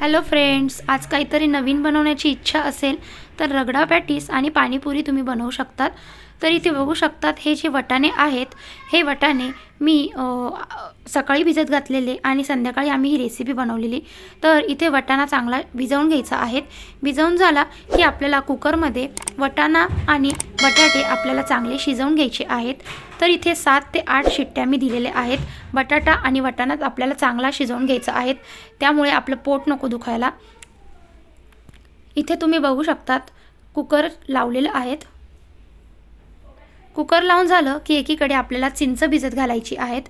Hello friends आज काहीतरी नवीन बनवण्याची इच्छा असेल तर रगडा पॅटीस आणि पाणीपुरी तुम्ही बनवू शकतात. तर इथे बघू शकतात हे जे वटाणे आहेत हे वटाणे मी सकाळी भिजत घातलेले आणि संध्याकाळी आम्ही ही रेसिपी बनवलेली. तर इथे वटाणा चांगला भिजवून घ्यायचा आहे. भिजवून झाला की आपल्याला कुकरमध्ये वटाणा आणि बटाटे आपल्याला चांगले शिजवून घ्यायचे आहेत. तर इथे सात ते आठ शिट्ट्या मी दिलेल्या आहेत. बटाटा आणि वटाणाच आपल्याला चांगला शिजवून घ्यायचा आहेत. त्यामुळे आपलं पोट नको दुखायला. इथे तुम्ही बघू शकतात कुकर लावलेलं आहेत. कुकर लावून झालं की एकीकडे आपल्याला चिंच भिजत घालायची आहेत.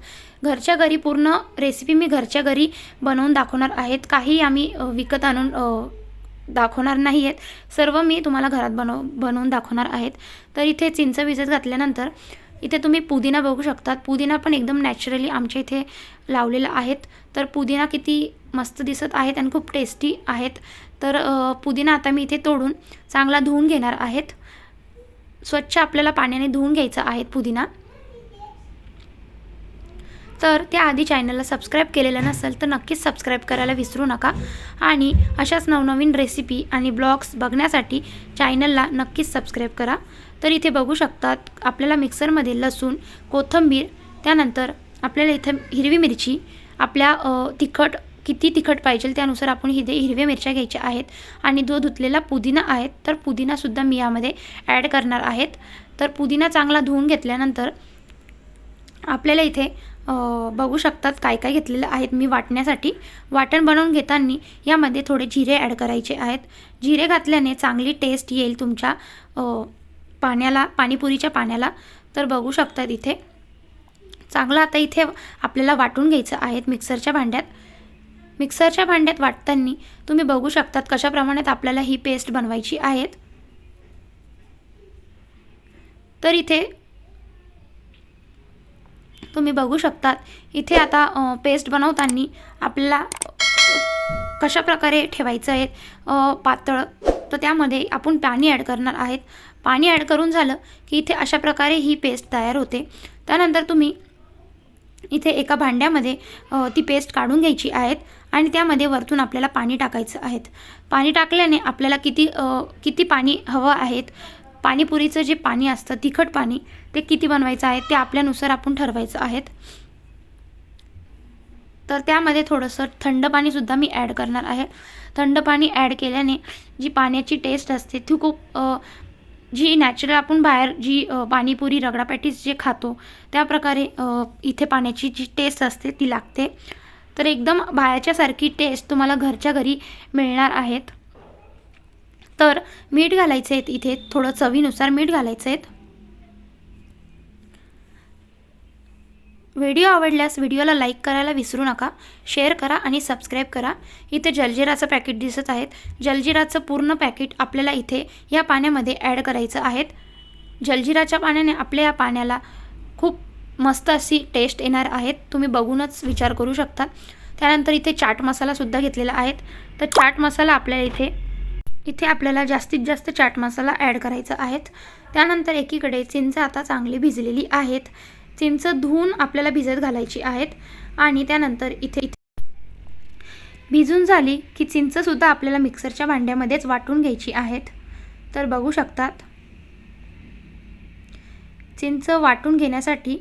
घरच्या घरी पूर्ण रेसिपी मी घरच्या घरी बनवून दाखवणार आहेत. काही आम्ही विकत आणून दाखवणार नाही आहेत. सर्व मी तुम्हाला घरात बनव बनवून दाखवणार आहेत. तर इथे चिंच भिजत घातल्यानंतर इथे तुम्ही पुदिना बघू शकतात. पुदिना पण एकदम नॅचरली आमच्या इथे लावलेला आहेत. तर पुदिना किती मस्त दिसत आहेत आणि खूप टेस्टी आहेत. तर पुदिना आता मी इथे तोडून चांगला धुवून घेणार आहेत. स्वच्छ आपल्याला पाण्याने धुवून घ्यायचा आहे पुदिना. तर त्याआधी चॅनलला सबस्क्राईब केलेलं नसेल तर नक्कीच सबस्क्राईब करायला विसरू नका. आणि अशाच नवनवीन रेसिपी आणि ब्लॉग्स बघण्यासाठी चॅनलला नक्कीच सबस्क्राईब करा. तर इथे बघू शकतात आपल्याला मिक्सरमध्ये लसूण कोथिंबीर त्यानंतर आपल्याला इथं हिरवी मिरची आपल्या तिखट किती तिखट पाहिजे त्यानुसार आपण हिदे हिरव्या मिरच्या घ्यायच्या आहेत आणि जो धुतलेला पुदिना आहे तर पुदिनासुद्धा मी यामध्ये ॲड करणार आहेत. तर पुदिना चांगला धुवून घेतल्यानंतर आपल्याला इथे बघू शकतात काय काय घेतलेलं आहेत. मी वाटण्यासाठी वाटण बनवून घेताना यामध्ये थोडे जिरे ॲड करायचे आहेत. जिरे घातल्याने चांगली टेस्ट येईल तुमच्या पाण्याला पाणीपुरीच्या पाण्याला. तर बघू शकतात इथे. चांगलं आता इथे आपल्याला वाटून घ्यायचं आहेत मिक्सरच्या भांड्यात. मिक्सरच्या भांड्यात वाटताना तुम्ही बघू शकतात कशाप्रमाणे आपल्याला ही पेस्ट बनवायची आहेत. तर इथे तुम्ही बघू शकतात इथे आता पेस्ट बनवताना आपल्याला कशा प्रकारे ठेवायचं आहे पातळ तर त्यामध्ये आपण पाणी ॲड करणार आहेत. पाणी ॲड करून झालं की इथे अशा प्रकारे ही पेस्ट तयार होते. त्यानंतर तुम्ही इथे एका भांड्यामध्ये ती पेस्ट काढून घ्यायची आहेत आणि त्यामध्ये वरतून आपल्याला पाणी टाकायचं आहेत. पाणी टाकल्याने आपल्याला किती किती पाणी हवं आहेत पाणीपुरीचं जे पाणी असतं तिखट पाणी ते किती बनवायचं आहे ते आपल्यानुसार आपण ठरवायचं आहेत. तर त्यामध्ये थोडंसं थंड पाणीसुद्धा मी ॲड करणार आहे. थंड पाणी ॲड केल्याने जी पाण्याची टेस्ट असते ती खूप जी नॅचरल आपण बाहेर जी पाणीपुरी रगडापॅटीस जे खातो त्या प्रकारे इथे पाण्याची जी टेस्ट असते ती लागते. तर एकदम बाहेरच्यासारखी टेस्ट तुम्हाला घरच्या घरी मिळणार आहेत. तर मीठ घालायचे आहेत इथे थोडं चवीनुसार मीठ घालायचं आहेत व्हिडिओ आवडल्यास व्हिडिओला लाईक करायला विसरू नका शेअर करा आणि सबस्क्राईब करा. इथे जलजिराचं पॅकेट दिसत आहेत. जलजिराचं पूर्ण पॅकेट आपल्याला इथे या पाण्यामध्ये ॲड करायचं आहेत. जलजिराच्या पाण्याने आपल्या या पाण्याला खूप मस्त अशी टेस्ट येणार आहेत. तुम्ही बघूनच विचार करू शकता. त्यानंतर इथे चाट मसालासुद्धा घेतलेला आहेत. तर चाट मसाला आपल्याला इथे इथे आपल्याला जास्तीत जास्त चाट मसाला ॲड करायचा आहेत. त्यानंतर एकीकडे चिंच आता चांगली भिजलेली आहेत. चिंच धुवून आपल्याला भिजत घालायची आहेत आणि त्यानंतर इथे इथे भिजून झाली की चिंचसुद्धा आपल्याला मिक्सरच्या भांड्यामध्येच वाटून घ्यायची आहेत. तर बघू शकतात. चिंच वाटून घेण्यासाठी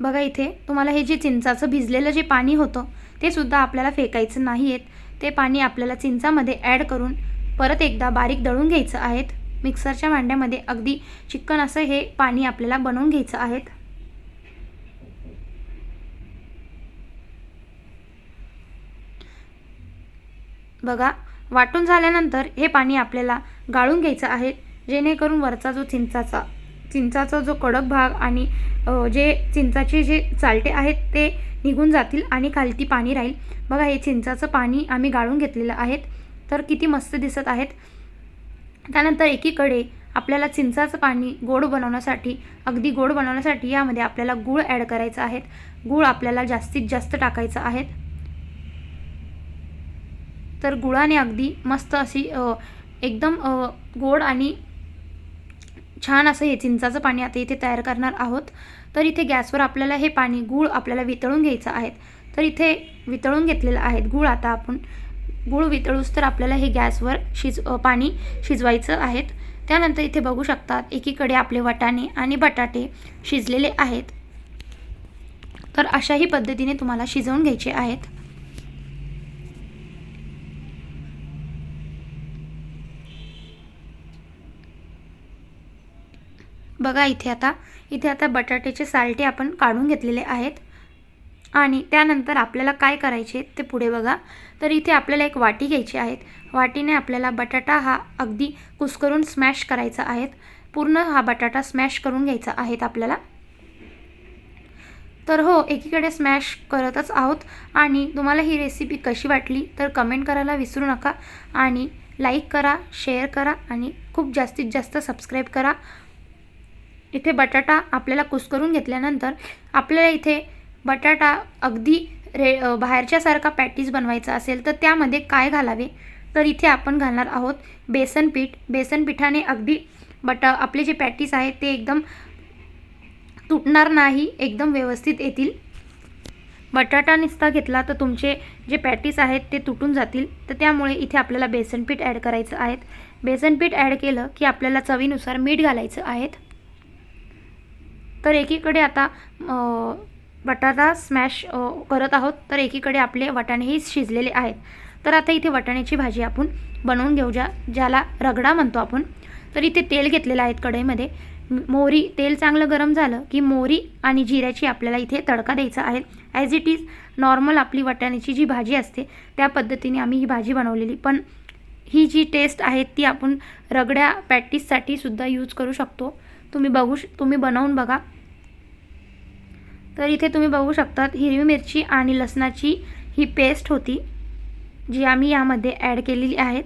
बघा इथे तुम्हाला हे जे चिंचाचं भिजलेलं जे पाणी होतं ते सुद्धा आपल्याला फेकायचं नाही आहेत ते पाणी आपल्याला चिंचामध्ये ॲड करून परत एकदा बारीक दळून घ्यायचं आहेत. मिक्सरच्या भांड्यामध्ये अगदी चिकन असं हे पाणी आपल्याला बनवून घ्यायचं आहेत बघा वाटून झाल्यानंतर हे पाणी आपल्याला गाळून घ्यायचं आहे जेणेकरून वरचा जो चिंचाचा चिंचाचा जो कडक भाग आणि जे चिंचाचे जे चालटे आहेत ते निघून जातील आणि खालती पाणी राहील. बघा हे चिंचाचं पाणी आम्ही गाळून घेतलेलं आहेत तर किती मस्त दिसत आहेत. त्यानंतर एकीकडे आपल्याला चिंचाचं पाणी गोड बनवण्यासाठी अगदी गोड बनवण्यासाठी यामध्ये आपल्याला गूळ ॲड करायचं आहे. गूळ आपल्याला जास्तीत जास्त टाकायचं आहे. तर गुळाने अगदी मस्त अशी एकदम गोड आणि छान असं हे चिंचाचं पाणी आता इथे तयार करणार आहोत. तर इथे गॅसवर आपल्याला हे पाणी गूळ आपल्याला वितळून घ्यायचं आहे. तर इथे वितळून घेतलेलं आहे. गूळ आता आपण गुळ वितळूस तर आपल्याला हे गॅसवर शिज पाणी शिजवायचं आहेत. त्यानंतर इथे बघू शकतात एकीकडे आपले वटाणे आणि बटाटे शिजलेले आहेत. तर अशाही पद्धतीने तुम्हाला शिजवून घ्यायचे आहेत. बघा इथे आता इथे आता बटाट्याचे सालटे आपण काढून घेतलेले आहेत. आणि त्यानंतर आपल्याला काय करायचे ते पुढे बघा. तर इथे आपल्याला एक वाटी घ्यायची आहेत. वाटीने आपल्याला बटाटा हा अगदी कुस्करून स्मॅश करायचा आहे पूर्ण हा बटाटा स्मॅश करून घ्यायचा आहेत आपल्याला. तर हो एकीकडे स्मॅश करतच आहोत. आणि तुम्हाला ही रेसिपी कशी वाटली तर कमेंट करायला विसरू नका. आणि लाईक करा शेअर करा आणि खूप जास्तीत जास्त सबस्क्राईब करा. इथे बटाटा आपल्याला कुस्करून घेतल्यानंतर आपल्याला इथे बटाटा अगदी रे बाहेरच्यासारखा पॅटीस बनवायचा असेल तर त्यामध्ये काय घालावे? तर इथे आपण घालणार आहोत बेसन पीठ. बेसन पिठाने अगदी बटा आपले जे पॅटीस आहेत ते एकदम तुटणार नाही एकदम व्यवस्थित येतील. बटाटा निस्ता घेतला तर तुमचे जे पॅटीस आहेत ते तुटून जातील. तर त्यामुळे इथे आपल्याला बेसन पीठ ॲड करायचं आहे बेसन पीठ ॲड केलं की आपल्याला चवीनुसार मीठ घालायचं आहेत. तर एकीकडे आता बटाटा स्मॅश करत आहोत तर एकीकडे आपले वाटाणेही शिजलेले आहेत. तर आता इथे वाटाण्याची भाजी आपण बनवून घेऊ ज्या ज्याला रगडा म्हणतो आपण. तर इथे तेल घेतलेलं आहे कढईमध्ये. मोहरी तेल चांगलं गरम झालं की मोहरी आणि जिऱ्याची आपल्याला इथे तडका द्यायचा आहे. ॲज इट इज नॉर्मल आपली वाटाण्याची जी भाजी असते त्या पद्धतीने आम्ही ही भाजी बनवलेली. पण ही जी टेस्ट आहे ती आपण रगड्या पॅटीससाठी सुद्धा यूज करू शकतो. तुम्ही बघू श तुम्ही बनवून बघा. तर इथे तुम्ही बघू शकतात हिरवी मिरची आणि लसणाची ही पेस्ट होती जी आम्ही यामध्ये ॲड केलेली आहेत.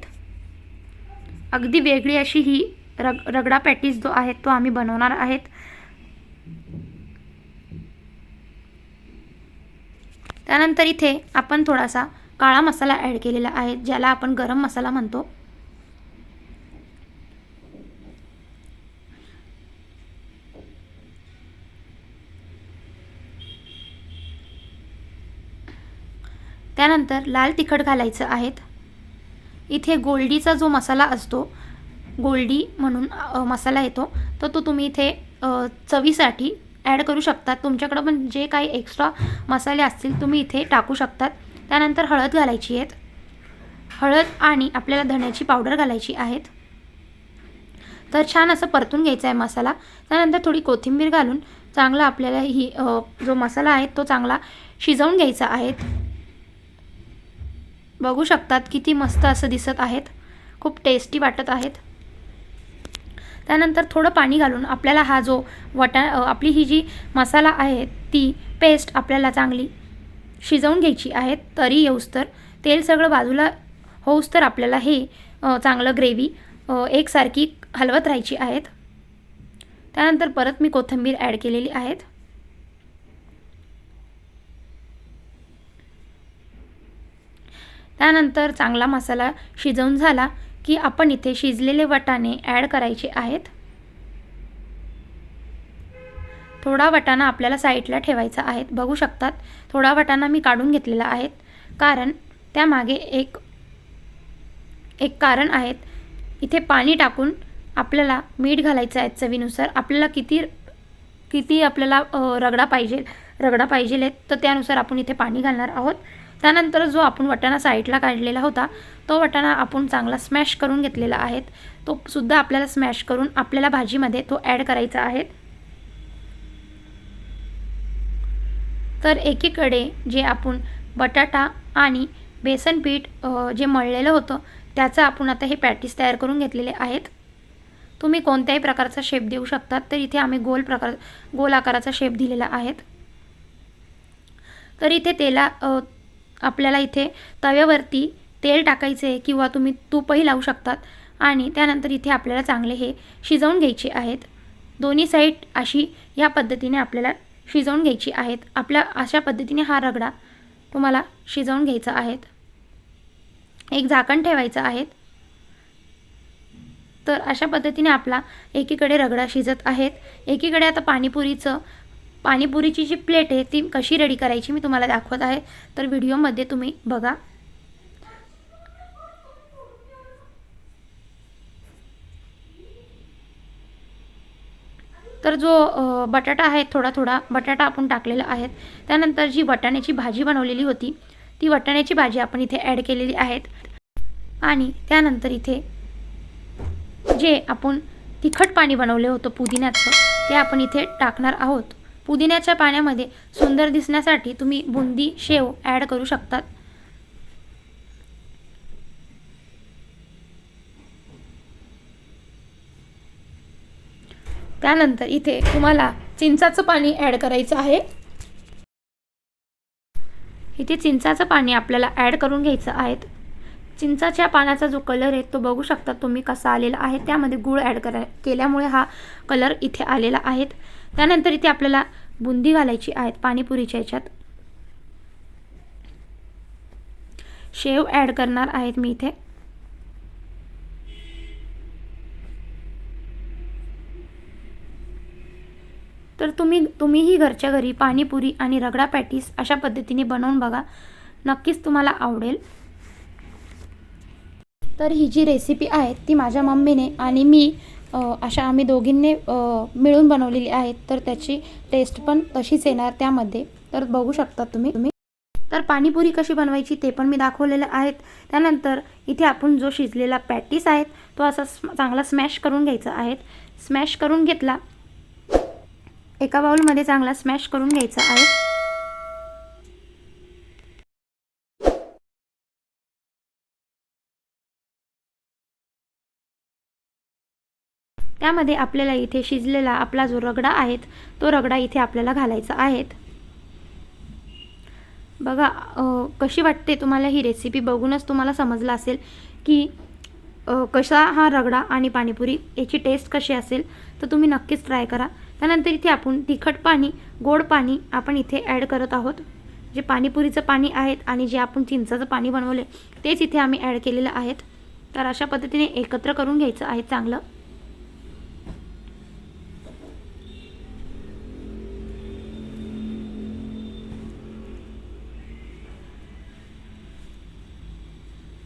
अगदी वेगळी अशी ही रग रगडा पॅटीस जो आहे तो आम्ही बनवणार आहेत. त्यानंतर इथे आपण थोडासा काळा मसाला ॲड केलेला आहे ज्याला आपण गरम मसाला म्हणतो. त्यानंतर लाल तिखट घालायचं आहेत. इथे गोल्डीचा जो मसाला असतो गोल्डी म्हणून मसाला येतो तर तो तुम्ही इथे चवीसाठी ॲड करू शकतात तुमच्याकडं पण जे काही एक्स्ट्रा मसाले असतील तुम्ही इथे टाकू शकतात. त्यानंतर हळद घालायची आहेत. हळद आणि आपल्याला धण्याची पावडर घालायची आहेत. तर छान असं परतून घ्यायचा आहे मसाला. त्यानंतर थोडी कोथिंबीर घालून चांगला आपल्याला ही जो मसाला आहे तो चांगला शिजवून घ्यायचा आहे. बघू शकतात किती मस्त असं दिसत आहेत. खूप टेस्टी वाटत आहेत. त्यानंतर थोडं पाणी घालून आपल्याला हा जो वटा आपली ही जी मसाला आहे ती पेस्ट आपल्याला चांगली शिजवून घ्यायची आहे तरी येऊस तर. तेल सगळं बाजूला होऊस तर आपल्याला हे चांगलं ग्रेव्ही एकसारखी हलवत राहायची आहेत. त्यानंतर परत मी कोथिंबीर ॲड केलेली आहेत. त्यानंतर चांगला मसाला शिजवून झाला की आपण इथे शिजलेले वटाणे ॲड करायचे आहेत. थोडा वटाणा आपल्याला साईडला ठेवायचा आहे. बघू शकतात थोडा वटाणा मी काढून घेतलेला आहे. कारण त्यामागे एक एक कारण आहेत. इथे पाणी टाकून आपल्याला मीठ घालायचं आहे चवीनुसार. आपल्याला किती किती आपल्याला रगडा पाहिजे रगडा पाहिजे आहेत तर त्यानुसार आपण इथे पाणी घालणार आहोत. त्यानंतर जो आपण वाटाणा साईडला काढलेला होता तो वाटाणा आपण चांगला स्मॅश करून घेतलेला आहे. तो सुद्धा आपल्याला स्मॅश करून आपल्याला भाजीमध्ये तो ॲड करायचा आहे. तर एकीकडे जे आपण बटाटा आणि बेसन पीठ जे मळलेलं होतं त्याचं आपण आता हे पॅटीस तयार करून घेतलेले आहेत. तुम्ही कोणत्याही प्रकारचा शेप देऊ शकतात तर इथे आम्ही गोल प्रकार गोल आकाराचा शेप दिलेला आहेत. तर इथे तेला आपल्याला इथे तव्यावरती तेल टाकायचे आहे किंवा तुम्ही तूपही लावू शकतात. आणि त्यानंतर इथे आपल्याला चांगले हे शिजवून घ्यायचे आहेत. दोन्ही साईड अशी या पद्धतीने आपल्याला शिजवून घ्यायची आहेत. आपल्या अशा पद्धतीने हा रगडा तुम्हाला शिजवून घ्यायचा आहे एक झाकण ठेवायचं आहे तर अशा पद्धतीने आपला एकीकडे रगडा शिजत आहेत. एकीकडे आता पाणीपुरीचं पाणीपुरीची जी प्लेट आहे ती कशी रेडी करायची मी तुम्हाला दाखवत आहे. तर व्हिडिओमध्ये तुम्ही बघा. तर जो बटाटा आहे थोडा थोडा बटाटा आपण टाकलेला आहे. त्यानंतर जी वाटाण्याची भाजी बनवलेली होती ती वाटाण्याची भाजी आपण इथे ॲड केलेली आहेत. आणि त्यानंतर इथे जे आपण तिखट पाणी बनवले होतं पुदिन्याचं ते आपण इथे टाकणार आहोत. पुदिन्याच्या पाण्यामध्ये सुंदर दिसण्यासाठी तुम्ही बुंदी शेव ॲड करू शकतात. त्यानंतर इथे तुम्हाला चिंचाचं पाणी ॲड करायचं आहे. इथे चिंचाचं पाणी आपल्याला ॲड करून घ्यायचं आहे. चिंचाच्या पानाचा जो कलर आहे तो बघू शकता तुम्ही कसा आलेला आहे. त्यामध्ये गूळ ॲड करा केल्यामुळे हा कलर इथे आलेला आहे. त्यानंतर इथे आपल्याला बुंदी घालायची आहेत पाणीपुरीच्या याच्यात. शेव ॲड करणार आहेत मी इथे. तर तुम्ही तुम्हीही घरच्या घरी पाणीपुरी आणि रगडा पॅटीस अशा पद्धतीने बनवून बघा. नक्कीच तुम्हाला आवडेल. तर ही जी रेसिपी आहे ती माझ्या मम्मीने आणि मी अशा आम्ही दोघींनी मिळून बनवलेली आहेत तर त्याची टेस्ट पण तशीच येणार त्यामध्ये. तर बघू शकता तुम्ही. तुम्ही तर पाणीपुरी कशी बनवायची ते पण मी दाखवलेलं आहेत. त्यानंतर इथे आपण जो शिजलेला पॅटीस आहेत तो असा चांगला स्मॅश करून घ्यायचा आहे. स्मॅश करून घेतला. एका बाउलमध्ये चांगला स्मॅश करून घ्यायचा आहे. त्यामध्ये आपल्याला इथे शिजलेला आपला जो रगडा आहे तो रगडा इथे आपल्याला घालायचा आहे बघा कशी वाटते तुम्हाला ही रेसिपी बघूनच तुम्हाला समजलं असेल की कसा हा रगडा आणि पाणीपुरी याची टेस्ट कशी असेल तर तुम्ही नक्कीच ट्राय करा. त्यानंतर इथे आपण तिखट पाणी गोड पाणी आपण इथे ॲड करत आहोत. जे पाणीपुरीचं पाणी आहेत आणि जे आपण चिंचाचं पाणी बनवले तेच इथे आम्ही ॲड केलेलं आहेत. तर अशा पद्धतीने एकत्र करून घ्यायचं आहे चांगलं.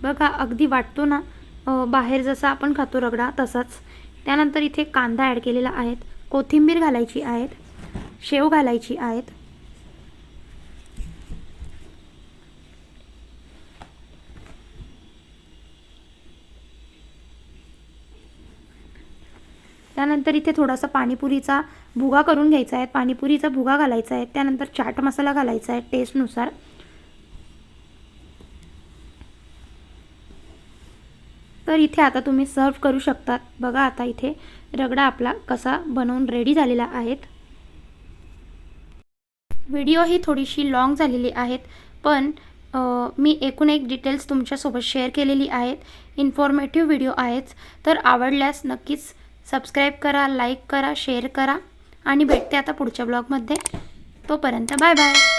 बघा अगदी वाटतो ना बाहेर जसा आपण खातो रगडा तसाच. त्यानंतर इथे कांदा ॲड केलेला आहेत कोथिंबीर घालायची आहेत शेव घालायची आहेत. त्यानंतर इथे थोडासा पाणीपुरीचा भुगा करून घ्यायचा आहे. पाणीपुरीचा भुगा घालायचा आहे. त्यानंतर चाट मसाला घालायचा आहे टेस्टनुसार. तर इथे आता तुम्ही सर्व करू शकतात. बघा आता इथे रगडा आपला कसा बनवून रेडी झालेला आहेत. व्हिडिओ ही थोडीशी लाँग झालेली आहेत पण मी एकूण एक डिटेल्स तुमच्यासोबत शेअर केलेली आहेत. इन्फॉर्मेटिव्ह व्हिडिओ आहेच तर आवडल्यास नक्कीच सबस्क्राईब करा लाईक करा शेअर करा आणि भेटते आता पुढच्या ब्लॉगमध्ये तोपर्यंत बाय बाय